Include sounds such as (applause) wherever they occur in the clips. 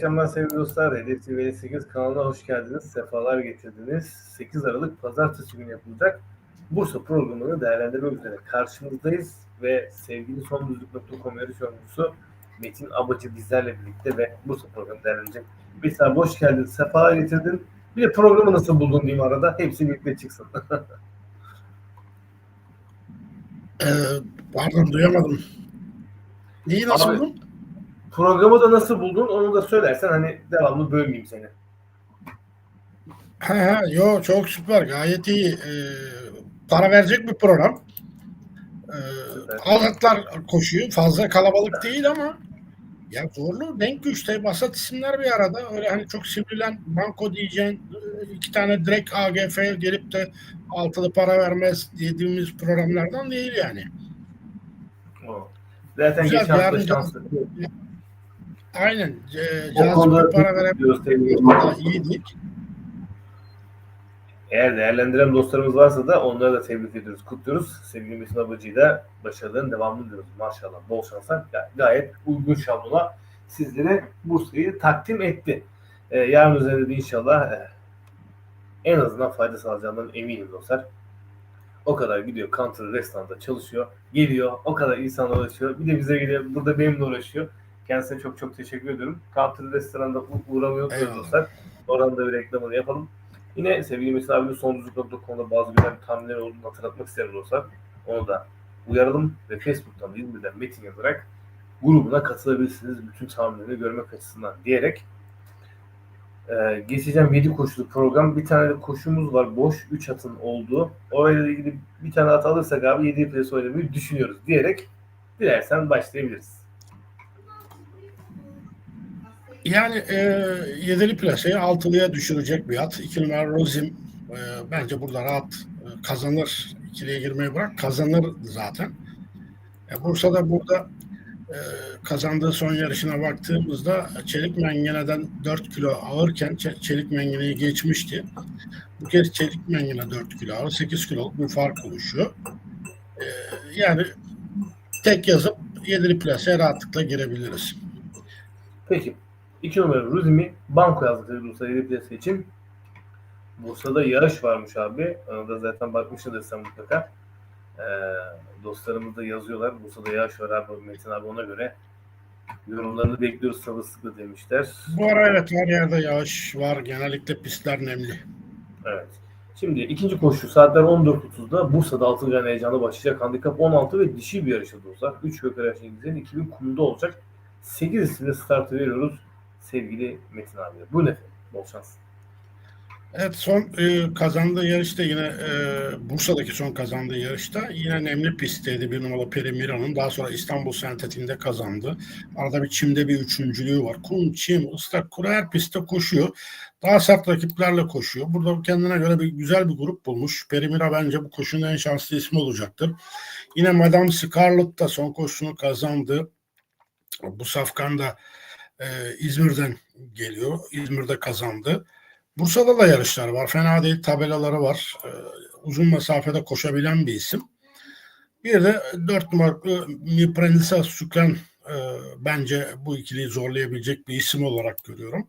Akşamlar sevgili dostlar. Hedef TV 8 kanalına hoş geldiniz. Sefalar getirdiniz. 8 Aralık Pazartesi günü yapılacak Bursa programını değerlendirmek üzere karşınızdayız ve sevgili sondüzlük.com yarış yorumcusu Metin Abacı bizlerle birlikte ve Bursa programı değerlendirecek. Bir abi hoş geldin, sefalar getirdin. Bir de programı nasıl buldun diyeyim arada. Hepsi birlikte çıksın. (laughs) Ee, pardon duyamadım. Neyi nasıl buldun? Programı da nasıl buldun onu da söylersen hani devamlı bölmeyeyim seni. Ha, ha, yo çok süper gayet iyi. Ee, para verecek bir program. Ee, Süper. Alatlar koşuyor. Fazla kalabalık değil ama ya zorlu denk güçte basat isimler bir arada. Öyle hani çok sivrilen banko diyeceğin e, iki tane direkt AGF gelip de altılı para vermez dediğimiz programlardan değil yani. O. Zaten Güzel, geçen hafta şanslı. Aynen. E, O cazip para veren diyoruz sevgili da iyiydik. Eğer değerlendiren dostlarımız varsa da onları da tebrik ediyoruz, kutluyoruz. Sevgili Metin Abacı'yı da başarıların devamını diliyoruz. Maşallah bol şanslar. Ya- Gayet uygun şablona sizlere Bursa'yı takdim etti. Ee, yarın üzerinde de inşallah e, en azından fayda sağlayacağından eminim dostlar. O kadar gidiyor Counter restoranda çalışıyor. Geliyor. O kadar insanla uğraşıyor. Bir de bize geliyor. Burada benimle uğraşıyor. Kendisine çok çok teşekkür ediyorum. Counter restoranda u- uğramayı unutmuyoruz Eyvallah. dostlar. Oradan da bir reklamını yapalım. Yine sevgili Mesut abinin sonduzluk.com'da bazı güzel tahminler olduğunu hatırlatmak isterim dostlar. Onu da uyaralım ve Facebook'tan İzmir'den Metin yazarak grubuna katılabilirsiniz bütün tahminleri görmek açısından diyerek ee, geçeceğim 7 koşulu program. Bir tane de koşumuz var. Boş 3 atın olduğu. Orayla ilgili bir tane at alırsak abi 7 pres oynamayı düşünüyoruz diyerek dilersen başlayabiliriz. Yani e, yedili plasayı altılıya düşürecek bir at. İki numara Rozim e, bence burada rahat e, kazanır. İkiliye girmeyi bırak kazanır zaten. E, Bursa'da burada e, kazandığı son yarışına baktığımızda Çelik Mengene'den 4 kilo ağırken Çe- Çelik Mengene'yi geçmişti. Bu kez Çelik Mengene 4 kilo ağır 8 kiloluk bir fark oluşuyor. E, yani tek yazıp yedili plasaya rahatlıkla girebiliriz. Peki. 2 numara Ruzimi banko yazdık tabii Bursa 7 plase için. Bursa'da yağış varmış abi. Ona da zaten bakmışsındır sen mutlaka. Ee, dostlarımız da yazıyorlar. Bursa'da yağış var abi Metin abi ona göre. Yorumlarını bekliyoruz sabırsızlıkla demişler. Bu ara evet her yerde yağış var. Genellikle pistler nemli. Evet. Şimdi ikinci koşu saatler 14.30'da Bursa'da Altıgen heyecanı başlayacak. Handikap 16 ve dişi bir yarışa dostlar. 3 Gökhan İngilizlerin 2000 kumda olacak. 8 isimle startı veriyoruz sevgili Metin abi. Bu ne? Bol şans. Evet son e, kazandığı yarışta yine e, Bursa'daki son kazandığı yarışta yine nemli pistteydi bir numaralı Peri Mira'nın. Daha sonra İstanbul Sentet'inde kazandı. Arada bir çimde bir üçüncülüğü var. Kum, çim, ıslak, kuru her pistte koşuyor. Daha sert rakiplerle koşuyor. Burada kendine göre bir güzel bir grup bulmuş. Peri Mira bence bu koşunun en şanslı ismi olacaktır. Yine Madame Scarlett da son koşusunu kazandı. Bu safkan da e, İzmir'den geliyor. İzmir'de kazandı. Bursa'da da yarışlar var. Fena değil. Tabelaları var. Ee, uzun mesafede koşabilen bir isim. Bir de 4 numaralı Miprenisa Sükran e, bence bu ikiliyi zorlayabilecek bir isim olarak görüyorum.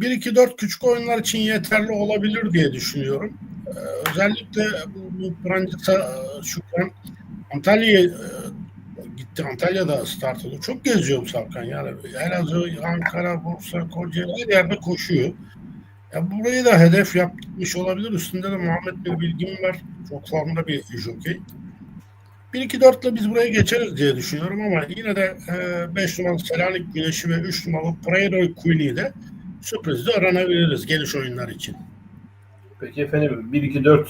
1-2-4 küçük oyunlar için yeterli olabilir diye düşünüyorum. Ee, özellikle bu Miprenisa Sükran Antalya'ya e, gitti. Antalya'da start oldu. Çok geziyor bu Savkan. Yani Elazığ, Ankara, Bursa, Kocaeli her yerde koşuyor. Ya burayı da hedef yapmış olabilir. Üstünde de Muhammed bir bilgim var. Çok formda bir jockey. 1-2-4 ile biz buraya geçeriz diye düşünüyorum ama yine de 5 numaralı Selanik Güneşi ve 3 numaralı Prairie Queen'i de sürprizde öğrenebiliriz geniş oyunlar için. Peki efendim 1-2-4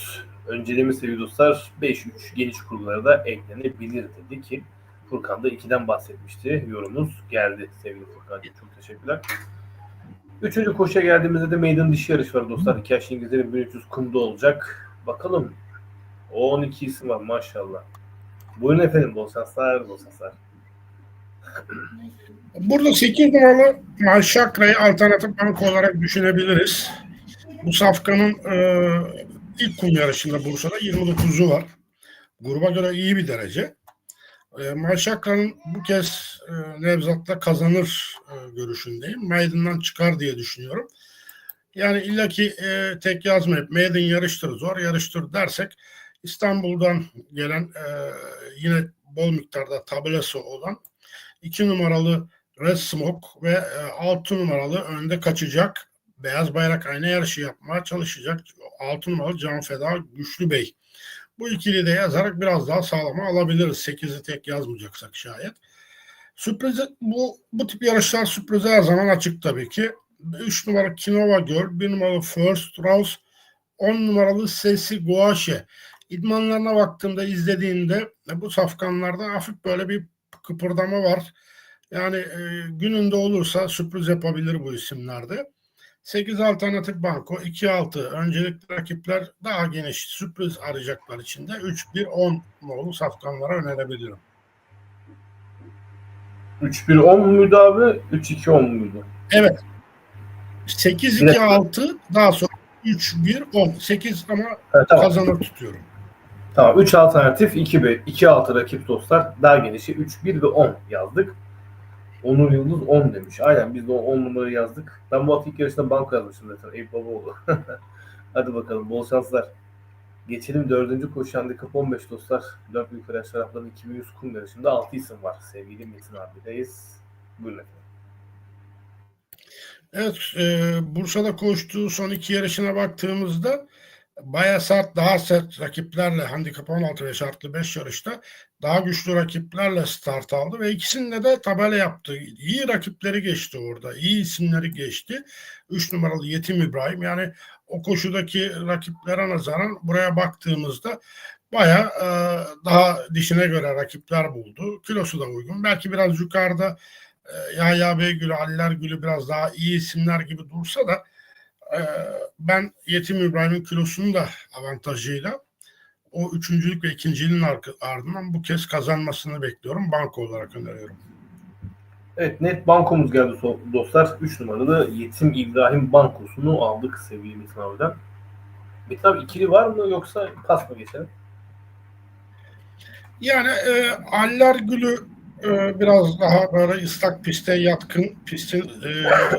önceliğimiz sevgili dostlar 5-3 geniş kurgulara da eklenebilir dedi ki Furkan da 2'den bahsetmişti. Yorumumuz geldi sevgili Furkan'cığım. Çok teşekkürler. Üçüncü koşuya geldiğimizde de meydan dişi yarış var dostlar. İki yaşlı İngilizlerin 1300 kumda olacak. Bakalım. O 12 isim var maşallah. Buyurun efendim bol şanslar bol şanslar. (clears throat) Burada 8 numaralı Malşakra'yı alternatif banka olarak düşünebiliriz. Bu safkanın e, ilk kum yarışında Bursa'da 29'u var. Gruba göre iyi bir derece. E, Malşakra'nın bu kez e, Nevzat'la kazanır e, görüşündeyim. Maiden'dan çıkar diye düşünüyorum. Yani illaki e, tek yazmayıp Maiden yarıştır, zor yarıştır dersek İstanbul'dan gelen e, yine bol miktarda tabelası olan iki numaralı Red Smoke ve e, altı numaralı önde kaçacak beyaz bayrak ayna yarışı yapmaya çalışacak altı numaralı Can Feda Güçlü Bey. Bu ikili de yazarak biraz daha sağlama alabiliriz. 8'i tek yazmayacaksak şayet. Sürpriz bu bu tip yarışlar sürprize her zaman açık tabii ki. 3 numaralı Kinova Girl, 1 numaralı First Rouse, 10 numaralı Sesi Guaşe. İdmanlarına baktığımda, izlediğimde bu safkanlarda hafif böyle bir kıpırdama var. Yani e, gününde olursa sürpriz yapabilir bu isimlerde. 8 alternatif banko, 2-6 öncelikli rakipler daha geniş sürpriz arayacaklar içinde 3-1-10 nolu safkanlara önerebilirim. 3-1-10 muydu abi? 3-2-10 muydu? Evet. 8-2-6 daha sonra 3-1-10. 8 ama Ha, tamam. kazanır tutuyorum. Tamam 3 alternatif 2 2 6 rakip dostlar. Daha genişi 3 1 ve 10 yazdık. Onur Yıldız 10 demiş. Aynen biz de o 10 numarayı yazdık. Ben bu hafta ilk yarışta banko yazmıştım zaten. Eyüp Babaoğlu. (laughs) Hadi bakalım bol şanslar. Geçelim dördüncü koşu handikap 15 dostlar. 4 büyük araç taraflarının 2100 kum yarışında 6 isim var. Sevgili Metin abideyiz. Buyurun efendim. Evet, e, Bursa'da koştuğu son iki yarışına baktığımızda bayağı sert, daha sert rakiplerle handikap 16 ve şartlı 5 yarışta daha güçlü rakiplerle start aldı ve ikisinde de tabela yaptı. İyi rakipleri geçti orada, iyi isimleri geçti. 3 numaralı Yetim İbrahim yani o koşudaki rakiplere nazaran buraya baktığımızda bayağı e, daha dişine göre rakipler buldu. Kilosu da uygun. Belki biraz yukarıda e, Yahya Beygül'ü, Aliler Gül'ü biraz daha iyi isimler gibi dursa da e, ben Yetim İbrahim'in kilosunu da avantajıyla o üçüncülük ve ikinciliğin ardından bu kez kazanmasını bekliyorum. Banko olarak öneriyorum. Evet net bankomuz geldi dostlar. 3 numaralı Yetim İbrahim bankosunu aldık sevgili Metin abiden. Metin abi ikili var mı yoksa pas mı geçelim? Yani e, Aller Gül'ü e, biraz daha böyle ıslak piste yatkın, pistin e,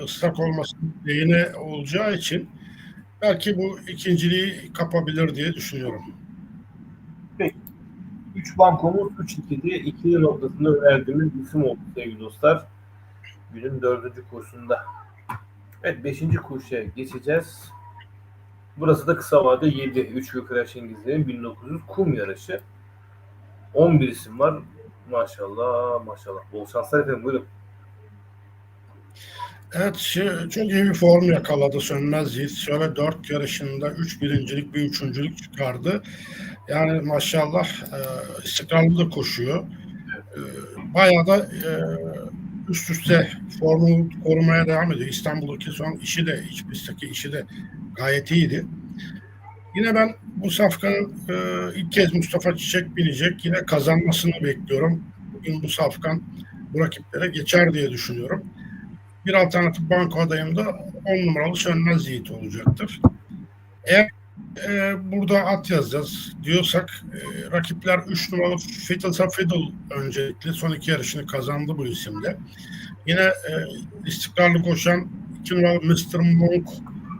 ıslak olması lehine olacağı için belki bu ikinciliği kapabilir diye düşünüyorum. 3 bankomuz 3-2 diye ikili noktasında önerdiğimiz isim oldu sevgili dostlar. Günün dördüncü kursunda. Evet beşinci kurşa geçeceğiz. Burası da kısa vade 7. 3 Gökreş İngilizlerin 1900 kum yarışı. 11 isim var. Maşallah maşallah. Bol şanslar efendim buyurun. Evet çok iyi bir form yakaladı Sönmez Yiğit. Şöyle dört yarışında üç birincilik bir üçüncülük çıkardı. Yani maşallah e, istikrarlı da koşuyor. E, bayağı da e, üst üste formu korumaya devam ediyor. İstanbul'daki son işi de iç pistteki işi de gayet iyiydi. Yine ben bu safkanın e, ilk kez Mustafa Çiçek binecek. Yine kazanmasını bekliyorum. Bugün bu safkan bu rakiplere geçer diye düşünüyorum. Bir alternatif banko adayım da 10 numaralı Sönmez Yiğit olacaktır. Eğer e, burada at yazacağız diyorsak e, rakipler 3 numaralı Fiddle öncelikli son iki yarışını kazandı bu isimde. Yine e, istikrarlı koşan 2 numaralı Mr. Monk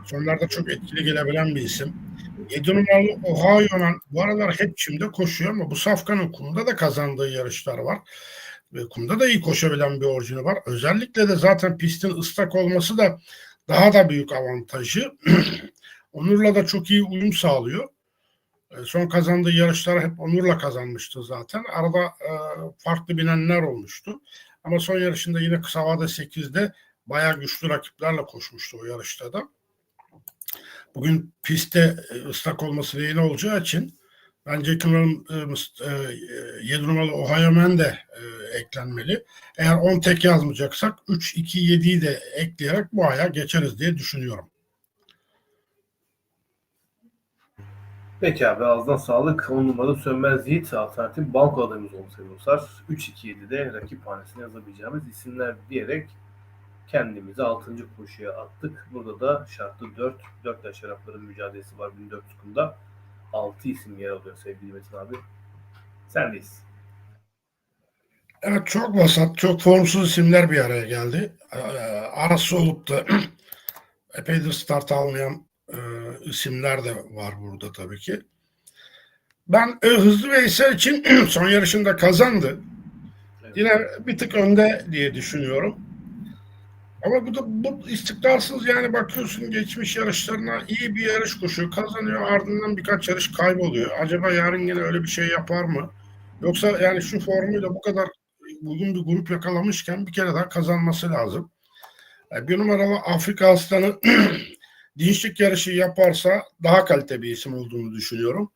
sonlarda çok etkili gelebilen bir isim. 7 numaralı Ohio'dan bu aralar hep çimde koşuyor ama bu Safkan'ın kumda da kazandığı yarışlar var. Ve kumda da iyi koşabilen bir orijini var. Özellikle de zaten pistin ıslak olması da daha da büyük avantajı. (clears throat) Onur'la da çok iyi uyum sağlıyor. E, Son kazandığı yarışları hep Onur'la kazanmıştı zaten. Arada e, farklı binenler olmuştu. Ama son yarışında yine kısa vade 8'de bayağı güçlü rakiplerle koşmuştu o yarışta da. Bugün pistte e, ıslak olması lehine olacağı için bence 2 numaralı, e, Mus- e, 7 numaralı Ohio Man de e, eklenmeli. Eğer 10 tek yazmayacaksak 3, 2, 7'yi de ekleyerek bu aya geçeriz diye düşünüyorum. Peki abi ağzına sağlık. 10 numaralı Sönmez Yiğit alternatif banko adayımız oldu sevgili dostlar. 3-2-7'de rakip hanesine yazabileceğimiz isimler diyerek kendimizi 6. koşuya attık. Burada da şartlı 4, 4 yaş şarapların mücadelesi var 1400 kumda. 6 isim yer alıyor sevgili Metin abi. Sendeyiz. Evet çok vasat, çok formsuz isimler bir araya geldi. Ee, arası olup da (clears throat) epeydir start almayan e, isimler de var burada tabii ki. Ben e, Hızlı Veysel için (clears throat) son yarışında kazandı. Yine bir tık önde diye düşünüyorum. Ama bu da bu istikrarsız yani bakıyorsun geçmiş yarışlarına iyi bir yarış koşuyor, kazanıyor ardından birkaç yarış kayboluyor. Acaba yarın yine öyle bir şey yapar mı? Yoksa yani şu formuyla bu kadar bugün bir grup yakalamışken bir kere daha kazanması lazım. Bir numaralı Afrika Aslanı (clears throat) dinçlik yarışı yaparsa daha kalite bir isim olduğunu düşünüyorum.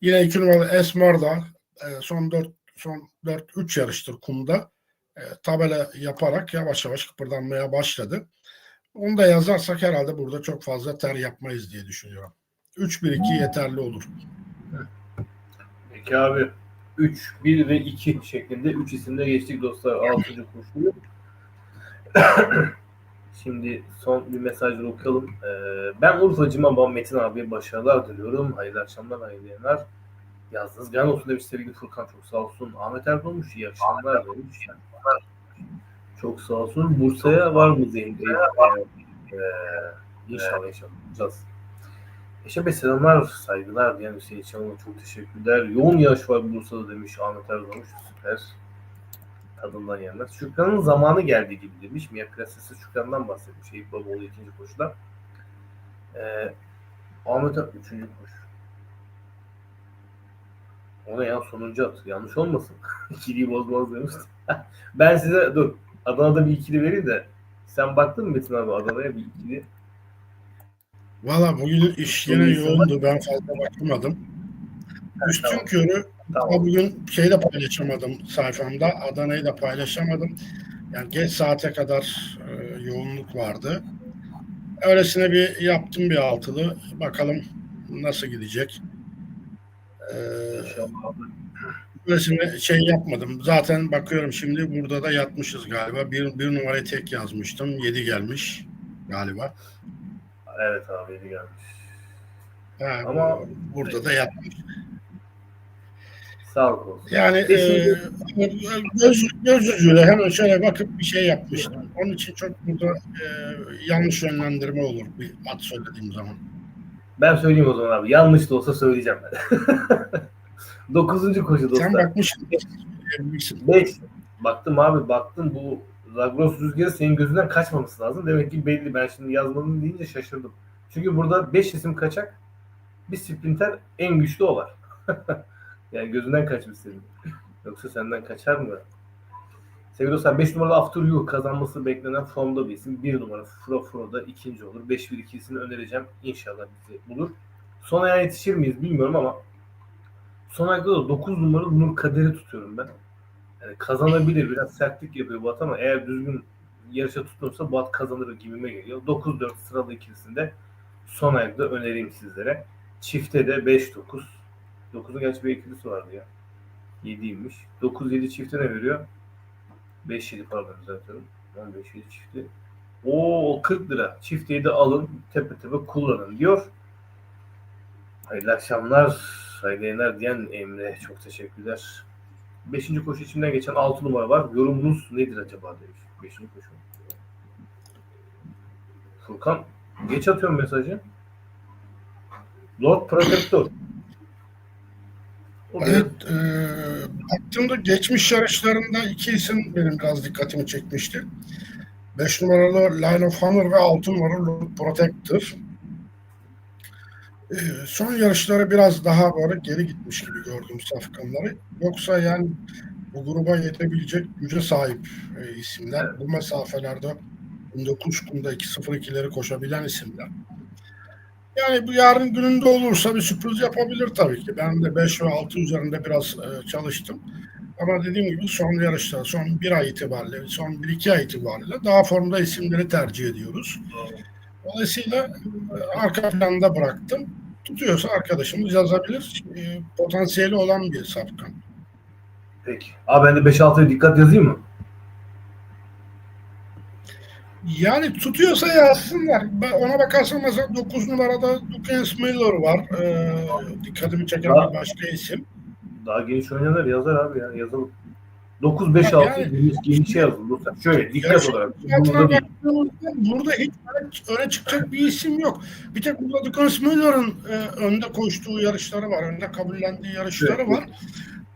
Yine iki numaralı Esmar da e, son 4 son 4-3 yarıştır kumda e, tabela yaparak yavaş yavaş kıpırdanmaya başladı. Onu da yazarsak herhalde burada çok fazla ter yapmayız diye düşünüyorum. 3-1-2 yeterli olur. Peki abi 3, 1 ve 2 şeklinde 3 isimde geçtik dostlar 6. koşuyu. Şimdi son bir mesajları okuyalım. Ee, ben Urfacıma Ban Metin abiye başarılar diliyorum. Hayırlı akşamlar, hayırlı yayınlar. Yazdınız. Gan olsun demiş sevgili Furkan çok sağ olsun. Ahmet Erdoğmuş iyi akşamlar demiş. Çok sağ olsun. Bursa'ya var mı Zeyn Bey? Ee, inşallah inşallah. Bulacağız. Eşe Bey selamlar, saygılar diyen Hüseyin Çamur'a çok teşekkürler. Yoğun yağış var Bursa'da demiş Ahmet Erdoğmuş. Süper. Tadından yenmez. Şükran'ın zamanı geldi gibi demiş. Mia Prensesi Şükran'dan bahsetmiş. Eyüp Babaoğlu ikinci koşuda. Ee, Ahmet Er- üçüncü koşu. Ona ya sonuncu at. Yanlış olmasın. (laughs) İkiliyi bozmaz demiş. (laughs) ben size dur. Adana'da bir ikili vereyim de. Sen baktın mı Metin abi Adana'ya bir ikili? Valla bugün iş yine yoğundu. Ben fazla bakmadım. Üstün körü Tamam. ama bugün şeyi de paylaşamadım sayfamda. Adana'yı da paylaşamadım. Yani geç saate kadar e, yoğunluk vardı. Öylesine bir yaptım bir altılı. Bakalım nasıl gidecek. Ee, öylesine şey yapmadım. Zaten bakıyorum şimdi burada da yatmışız galiba. Bir, bir numarayı tek yazmıştım. Yedi gelmiş galiba. Evet abi yeni gelmiş. Ha, Ama- burada da yatmış. Sağlık olsun. Yani e, Beşinci- göz, göz ucuyla hemen şöyle bakıp bir şey yapmıştım. Onun için çok burada e, yanlış yönlendirme olur bir at söylediğim zaman. Ben söyleyeyim o zaman abi. Yanlış da olsa söyleyeceğim ben. (laughs) Dokuzuncu koşu dostlar. Sen bakmışsın. 5. Baktım abi baktım bu Zagros rüzgarı senin gözünden kaçmaması lazım. Demek ki belli. Ben şimdi yazmadım deyince şaşırdım. Çünkü burada 5 isim kaçak. Bir sprinter en güçlü o var. (laughs) yani gözünden kaçmış senin. (laughs) Yoksa senden kaçar mı? Sevgili dostlar 5 numaralı After You kazanması beklenen formda bir isim. 1 numara Fro Fro da ikinci olur. 5 1 2'sini önereceğim. İnşallah bizi bulur. Son aya yetişir miyiz bilmiyorum ama son ayda da 9 numaralı Nur Kader'i tutuyorum ben. Yani kazanabilir. Biraz sertlik yapıyor Bat ama eğer düzgün yarışa tutunursa Bat kazanır gibime geliyor. 9-4 sıralı ikilisinde son ayda önereyim sizlere. Çifte de 5-9. 9'un gerçi bir ikilisi vardı ya. 7'ymiş. 9-7 çifte ne veriyor? 5-7 pardon düzeltiyorum. 15-7 çifti. Oo 40 lira. Çifteyi de alın tepe tepe kullanın diyor. Hayırlı akşamlar. Hayırlı yayınlar diyen Emre. Çok teşekkürler. Beşinci koşu içinden geçen 6 numara var. Yorumunuz nedir acaba demiş. Beşinci koşu. Furkan geç atıyorum mesajı. Lord Protector. Evet, e, baktığımda geçmiş yarışlarında iki isim benim biraz dikkatimi çekmişti. 5 numaralı Line of Honor ve 6 numaralı Protector. E, son yarışları biraz daha böyle geri gitmiş gibi gördüm safkanları. Yoksa yani bu gruba yetebilecek güce sahip e, isimler. Bu mesafelerde 19 kumda 2-0-2'leri koşabilen isimler. Yani bu yarın gününde olursa bir sürpriz yapabilir tabii ki. Ben de 5 ve 6 üzerinde biraz e, çalıştım. Ama dediğim gibi son yarışta, son bir ay itibariyle, son 1-2 ay itibariyle daha formda isimleri tercih ediyoruz. Dolayısıyla e, arka planda bıraktım. Tutuyorsa arkadaşımız yazabilir. E, potansiyeli olan bir sapkan. Peki. Abi ben de 5-6'ya dikkat yazayım mı? Yani tutuyorsa yazsınlar. Ona bakarsan mesela 9 numarada Dukens Miller var. E, dikkatimi çeken Ha. bir başka isim. Daha geniş oynayanlar yazar abi ya. Yazalım. 9-5-6 Yani- geniş, genişe yazın dostlar. Şöyle dikkat olarak. Burada burada hiç öne, öne çıkacak bir isim yok. Bir tek burada Lucas Müller'ın e, önde koştuğu yarışları var. Önde kabullendiği yarışları Evet. var.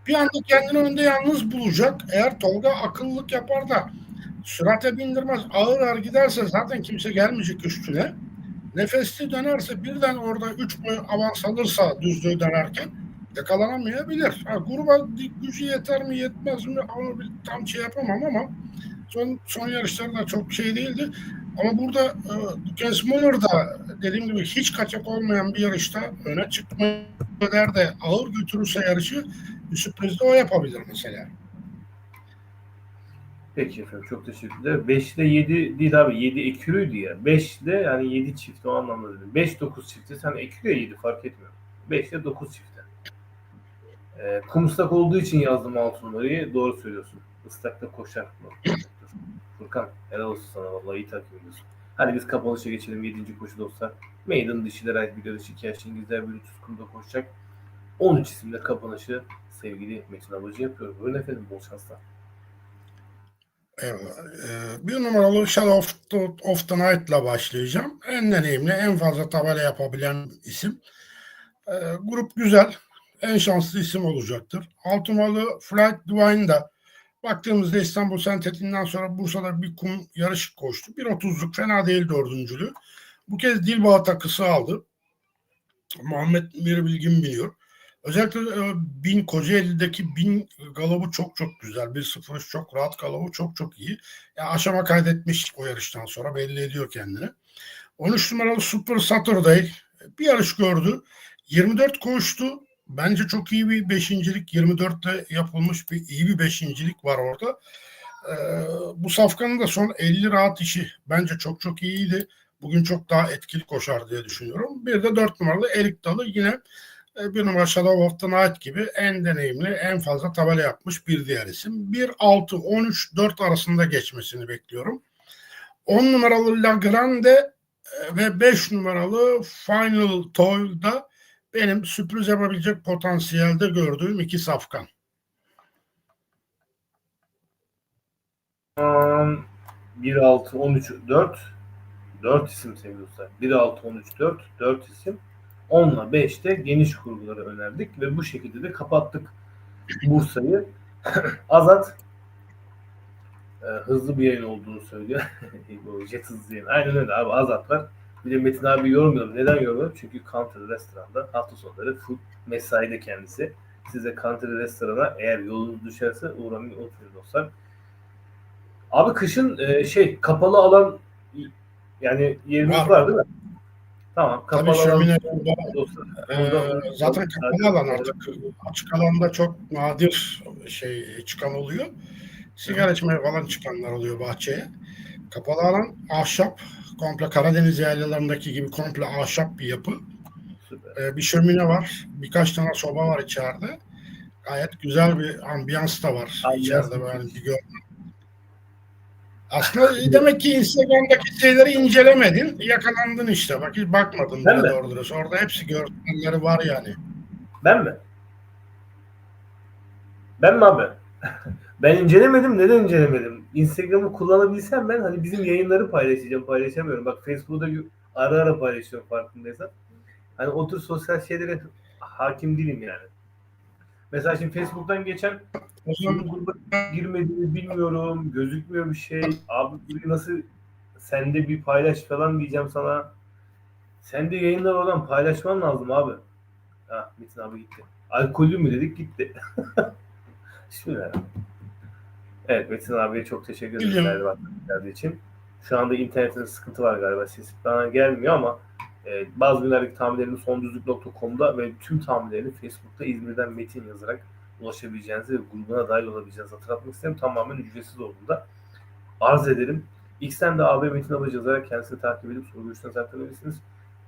Bir anda kendini önde yalnız bulacak. Eğer Tolga akıllılık yapar da sürate bindirmez, ağır ağır giderse zaten kimse gelmeyecek üstüne. Nefesli dönerse birden orada 3 boy avans alırsa düzlüğü dönerken yakalanamayabilir. Ha, gruba gücü yeter mi yetmez mi bir tam şey yapamam ama son, son yarışları da çok şey değildi. Ama burada e, da dediğim gibi hiç kaçak olmayan bir yarışta öne çıkma kadar da ağır götürürse yarışı bir sürpriz de o yapabilir mesela. Peki efendim çok teşekkürler. 5 ile 7 değil abi 7 ekürüydü ya. 5 ile yani 7 çift o anlamda dedim. 5 9 çifti sen ekürüye 7 fark etmiyor. 5 ile 9 çifti. Ee, kum ıslak olduğu için yazdım altı. Doğru söylüyorsun. Islakta koşar. Furkan helal olsun sana vallahi iyi takip ediyorsun. Hadi biz kapanışa geçelim 7. koşu dostlar. Maiden dışılar ait bir dışı Kerşin Gizler bir 300 kumda koşacak. 13 isimle kapanışı sevgili Metin Alıcı yapıyor. Buyurun efendim bol şanslar. Evet, e, bir numaralı Shadow of the, of the Night'la başlayacağım. En deneyimli, en fazla tabela yapabilen isim. E, grup güzel. En şanslı isim olacaktır. Altı numaralı Flight Divine da baktığımızda İstanbul Sentetinden sonra Bursa'da bir kum yarış koştu. 1.30'luk fena değil dördüncülüğü. Bu kez Dilbağ takısı aldı. Muhammed Miri Bilgin biniyor. Özellikle e, bin Kocaeli'deki bin galobu çok çok güzel. 1.03 çok rahat galobu çok çok iyi. Ya aşama kaydetmiş o yarıştan sonra belli ediyor kendini. 13 numaralı Super Saturday bir yarış gördü. 24 koştu. Bence çok iyi bir beşincilik. 24'te yapılmış bir iyi bir beşincilik var orada. Ee, bu safkanın da son 50 rahat işi bence çok çok iyiydi. Bugün çok daha etkili koşar diye düşünüyorum. Bir de 4 numaralı Erik Dalı yine e, bir numara Shadow of the Night gibi en deneyimli, en fazla tabela yapmış bir diğer isim. 1, 6, 13, 4 arasında geçmesini bekliyorum. 10 numaralı La Grande e, ve 5 numaralı Final Toil'da benim sürpriz yapabilecek potansiyelde gördüğüm iki safkan. Um, 1 6 13 4 4 isim sevgili dostlar. 1 6 13 4 4 isim. 10 ile 5'te geniş kurguları önerdik ve bu şekilde de kapattık Bursa'yı. (clears throat) Azat e, hızlı bir yayın olduğunu söylüyor. (laughs) Bu jet hızlı yayın. Aynen öyle abi Azat var. Bir de Metin abi yormuyorum. Neden yormuyorum? Çünkü Country Restoran'da hafta sonları full mesaide kendisi. Size Country Restoran'a eğer yolunuz düşerse uğramayı unutmayın dostlar. Abi kışın e, şey kapalı alan yani yerimiz Var. var, değil mi? Tamam Tabii kapalı alan şömine. Ee, Orada- zaten kapalı alan artık açık alanda çok nadir şey çıkan oluyor. Sigara içmeye falan çıkanlar oluyor bahçeye. Kapalı alan ahşap, komple Karadeniz yaylalarındaki gibi komple ahşap bir yapı. Ee, bir şömine var, birkaç tane soba var içeride. Gayet güzel bir ambiyans da var Ambiyans. içeride böyle bir gör. Aslında (laughs) demek ki Instagram'daki şeyleri incelemedin, yakalandın işte. Bak hiç bakmadın Ben bile doğru dürüst. Orada hepsi görselleri var yani. Ben mi? Ben mi abi? (laughs) ben incelemedim. Neden incelemedim? Instagram'ı kullanabilsem ben hani bizim yayınları paylaşacağım. Paylaşamıyorum. Bak Facebook'ta ara ara paylaşıyorum farkındaysan. Hani o tür sosyal şeylere hakim değilim yani. Mesela şimdi Facebook'tan geçen O zaman Şimdi gruba girmediğini bilmiyorum. Gözükmüyor bir şey. Abi nasıl sende bir paylaş falan diyeceğim sana. Sen de yayınlar oradan paylaşman lazım abi. Ha Metin abi gitti. Alkollü mü dedik gitti. (laughs) Bismillah. Evet Metin abiye çok teşekkür değerli vatandaşlar için. Şu anda internetinde sıkıntı var galiba. Ses bana gelmiyor ama e, bazı günlerdeki tahminlerini sondüzlük.com'da ve tüm tahminlerini Facebook'ta İzmir'den Metin yazarak ulaşabileceğinizi ve grubuna dahil olabileceğinizi hatırlatmak isterim. Tamamen ücretsiz olduğunda arz ederim. X'ten de AB Metin Alıcı yazarak kendisini takip edip soru görüşlerinizi aktarabilirsiniz.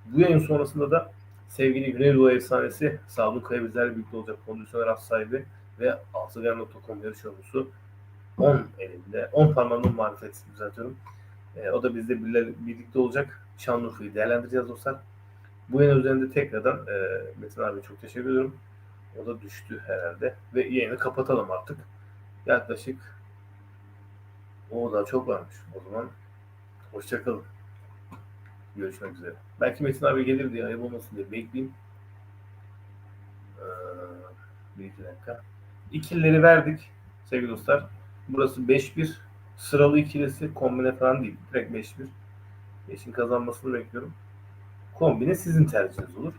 Bu yayın sonrasında da sevgili Güneydoğu efsanesi Sadun Kaya bizlerle birlikte olacak kondisyoner af sahibi ve altıgen.com yarış yorumcusu 10 elinde, 10 parmağının marifeti düzeltiyorum. Ee, o da bizle birlikte olacak. Şanlıurfa'yı değerlendireceğiz dostlar. Bu yayın üzerinde tekrardan e, Metin abi çok teşekkür ediyorum. O da düştü herhalde. Ve yayını kapatalım artık. yaklaşık o da çok varmış. O zaman hoşçakalın. Görüşmek üzere. Belki Metin abi gelir diye ayıp olmasın diye bekleyeyim. Ee, bir iki dakika. İkilileri verdik sevgili dostlar. Burası 5-1. Sıralı ikilisi kombine falan değil. Direkt 5-1. 5'in kazanmasını bekliyorum. Kombine sizin tercihiniz olur.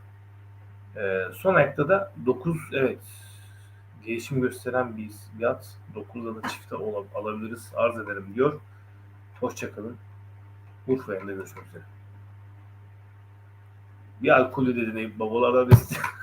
Ee, son ayakta da 9 evet gelişim gösteren bir, bir at. 9'da da çifte alabiliriz. Arz ederim diyor. Hoşçakalın. Urfa'ya görüşmek üzere. Bir alkolü dedin Eyüp babalardan (laughs)